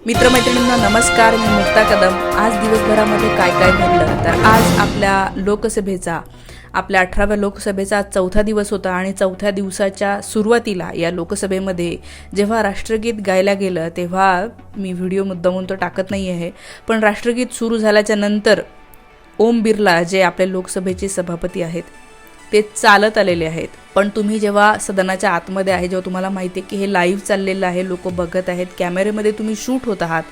मित्रमैत्रिणींना नमस्कार. मी मुक्ता कदम. आज दिवसभरामध्ये काय काय घडलं? तर आज आपल्या लोकसभेचा आपल्या अठराव्या लोकसभेचा चौथा दिवस होता आणि चौथ्या दिवसाच्या सुरुवातीला या लोकसभेमध्ये जेव्हा राष्ट्रगीत गायला गेलं तेव्हा मी व्हिडिओ मुद्दामून तो टाकत नाही आहे पण राष्ट्रगीत सुरू झाल्याच्यानंतर ओम बिर्ला जे आपल्या लोकसभेचे सभापती आहेत ते चालत आलेले आहेत. पण तुम्ही जेव्हा सदनाच्या आतमध्ये आहे जेव्हा तुम्हाला माहिती आहे की हे लाईव्ह चाललेलं आहे लोक बघत आहेत कॅमेरेमध्ये तुम्ही शूट होत आहात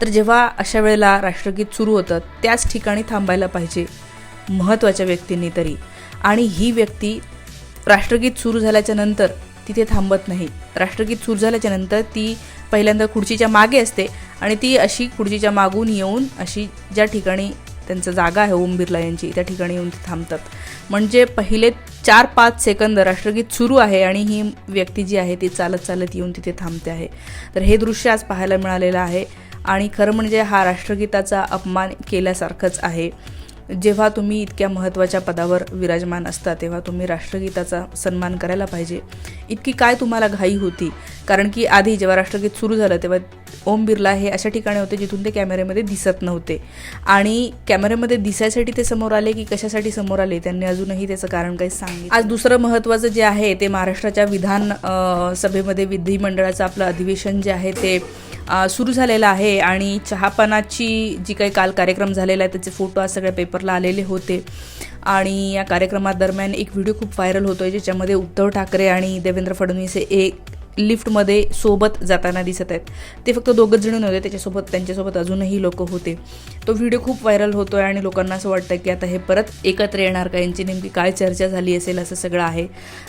तर जेव्हा अशा वेळेला राष्ट्रगीत सुरू होतं त्याच ठिकाणी थांबायला पाहिजे महत्त्वाच्या व्यक्तींनी तरी. आणि ही व्यक्ती राष्ट्रगीत सुरू झाल्याच्यानंतर तिथे थांबत नाही. राष्ट्रगीत सुरू झाल्याच्यानंतर ती पहिल्यांदा खुर्चीच्या मागे असते आणि ती अशी खुर्चीच्या मागून येऊन अशी ज्या ठिकाणी त्यांचं जागा आहे ओम बिर्ला यांची त्या ठिकाणी येऊन ते थांबतात. म्हणजे पहिले चार पाच सेकंद राष्ट्रगीत सुरू आहे आणि ही व्यक्ती जी आहे ती चालत चालत येऊन तिथे थांबते आहे. तर हे दृश्य आज पाहायला मिळालेलं आहे आणि खरं म्हणजे हा राष्ट्रगीताचा अपमान केल्यासारखंच आहे. जेव्हा तुम्ही इतक्या महत्त्वाच्या पदावर विराजमान असता तेव्हा तुम्ही राष्ट्रगीताचा सन्मान करायला पाहिजे. इतकी काय तुम्हाला घाई होती? कारण की आधी जेव्हा राष्ट्रगीत सुरू झालं तेव्हा ओम बिर्ला हे अशा ठिकाणी होते जिथून ते कॅमेऱ्यामध्ये दिसत नव्हते. आणि कॅमेऱ्यामध्ये दिसायसाठी ते समोर आले की कशासाठी समोर आले त्यांनी अजूनही त्याचं कारण काही सांगितलं. आज दुसरं महत्त्वाचं जे आहे ते महाराष्ट्राच्या विधान सभेमध्ये विधिमंडळाचं आपलं अधिवेशन जे आहे ते सुरू झालेला आहे आणि चहापानाची जी काही काल कार्यक्रम झालेला आहे त्याचे फोटो आज सगळ्या पेपरला आलेले होते. आणि या कार्यक्रमादरम्यान एक व्हिडिओ खूप व्हायरल होतो आहे ज्याच्यामध्ये उद्धव ठाकरे आणि देवेंद्र फडणवीस हे एक लिफ्टमध्ये सोबत जाताना दिसत आहेत. ते फक्त दोघंच जण नव्हते त्याच्यासोबत त्यांच्यासोबत अजूनही लोक होते. तो व्हिडिओ खूप व्हायरल होतो आहे आणि लोकांना असं वाटतं की आता हे परत एकत्र येणार का? यांची नेमकी काय चर्चा झाली असेल असं सगळं आहे.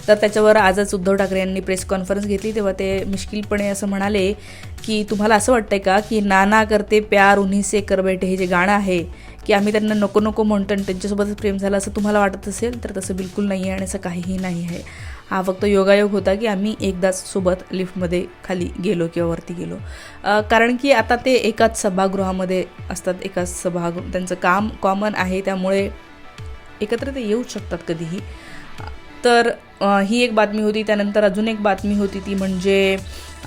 तर त्याच्यावर आजच उद्धव ठाकरे यांनी प्रेस कॉन्फरन्स घेतली. तेव्हा ते मिश्किलपणे असं म्हणाले की तुम्हाला असं वाटतंय का की नाना करते प्यार उन्ही से कर बैठे हे जे गाणं आहे की आम्ही त्यांना नको नको म्हणतो आणि त्यांच्यासोबतच प्रेम झालं असं तुम्हाला वाटत असेल तर तसं बिलकुल नाही आहे आणि असं काहीही नाही आहे. हा फक्त योगायोग होता की आम्ही एकदाच सोबत लिफ्टमध्ये खाली गेलो किंवा वरती गेलो. कारण की आता ते एकाच सभागृहामध्ये असतात एकाच सभागृह त्यांचं काम कॉमन आहे त्यामुळे एकत्र ते येऊ शकतात कधीही. तर ही एक बातमी होती त्यानंतर अजून एक बातमी होती ती म्हणजे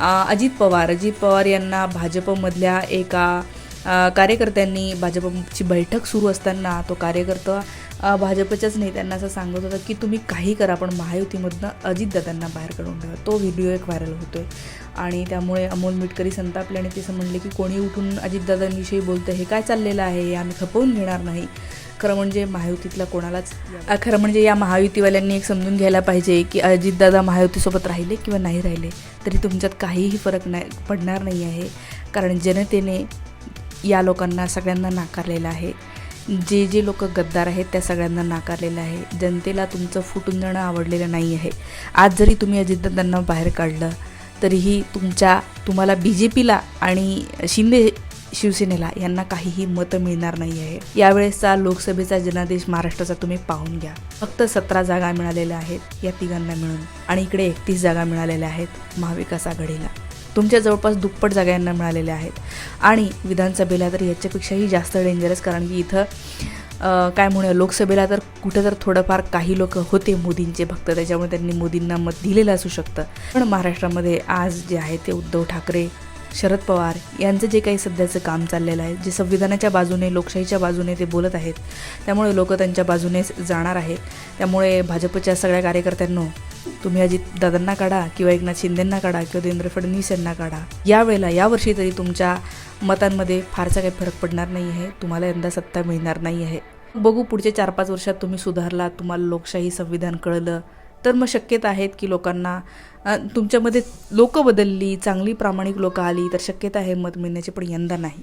अजित पवार. अजित पवार यांना भाजपमधल्या एका कार्यकर्त्यांनी भाजपची बैठक सुरू असताना तो कार्यकर्ता भाजपच्याच नेत्यांना असं सांगत होता की तुम्ही काही करा पण महायुतीमधनं अजितदादांना बाहेर काढून ठेवा तो व्हिडिओ एक व्हायरल होतो आहे आणि त्यामुळे अमोल मिटकरी संतापले आणि ते असं म्हणले की कोणी उठून अजितदादांविषयी बोलतं हे काय चाललेलं आहे हे आम्ही खपवून घेणार नाही. खरं म्हणजे महायुतीतला कोणालाच खरं म्हणजे या महायुतीवाल्यांनी एक समजून घ्यायला पाहिजे की अजितदादा महायुतीसोबत राहिले किंवा नाही राहिले तरी तुमच्यात काहीही फरक नाही पडणार नाही आहे. कारण जनतेने या लोकांना सगळ्यांना नाकारलेलं आहे. जे जे लोक गद्दार आहेत त्या सगळ्यांना नाकारलेलं आहे. जनतेला तुमचं फुटून जाणं आवडलेलं नाही आहे. आज जरी तुम्ही अजितदादांना बाहेर काढलं तरीही तुमच्या तुम्हाला बी जे पीला आणि शिंदे शिवसेनेला यांना काहीही मतं मिळणार नाही आहे. यावेळेसचा लोकसभेचा जनादेश महाराष्ट्राचा तुम्ही पाहून घ्या. फक्त सतरा जागा मिळालेल्या आहेत या तिघांना मिळून आणि इकडे एकतीस जागा मिळालेल्या आहेत महाविकास आघाडीला. तुमच्या जवळपास दुप्पट जागा यांना मिळालेल्या आहेत. आणि विधानसभेला तर याच्यापेक्षाही जास्त डेंजरस कारण की इथं काय म्हणूया लोकसभेला तर कुठं तर थोडंफार काही लोक होते मोदींचे भक्त त्याच्यामुळे त्यांनी मोदींना मत दिलेलं असू शकतं. पण महाराष्ट्रामध्ये आज जे आहे ते उद्धव ठाकरे शरद पवार यांचं जे काही सध्याचं काम चाललेलं आहे जे संविधानाच्या बाजूने लोकशाहीच्या बाजूने ते बोलत आहेत त्यामुळे लोक त्यांच्या बाजूनेच जाणार आहेत. त्यामुळे भाजपच्या सगळ्या कार्यकर्त्यांनो तुम्ही अजित दादांना काढा किंवा एकनाथ शिंदेंना काढा किंवा देवेंद्र फडणवीस यांना काढा. यावेळेला यावर्षी तरी तुमच्या मतांमध्ये फारसा काही फरक पडणार नाही आहे तुम्हाला यंदा सत्ता मिळणार नाही आहे बघू पुढच्या चार पाच वर्षात तुम्ही सुधारला तुम्हाला लोकशाही संविधान कळलं तर मग शक्यता आहेत की लोकांना तुमच्यामध्ये लोकं बदलली चांगली प्रामाणिक लोकं आली तर शक्यता आहे मत मिळण्याची पण यंदा नाही.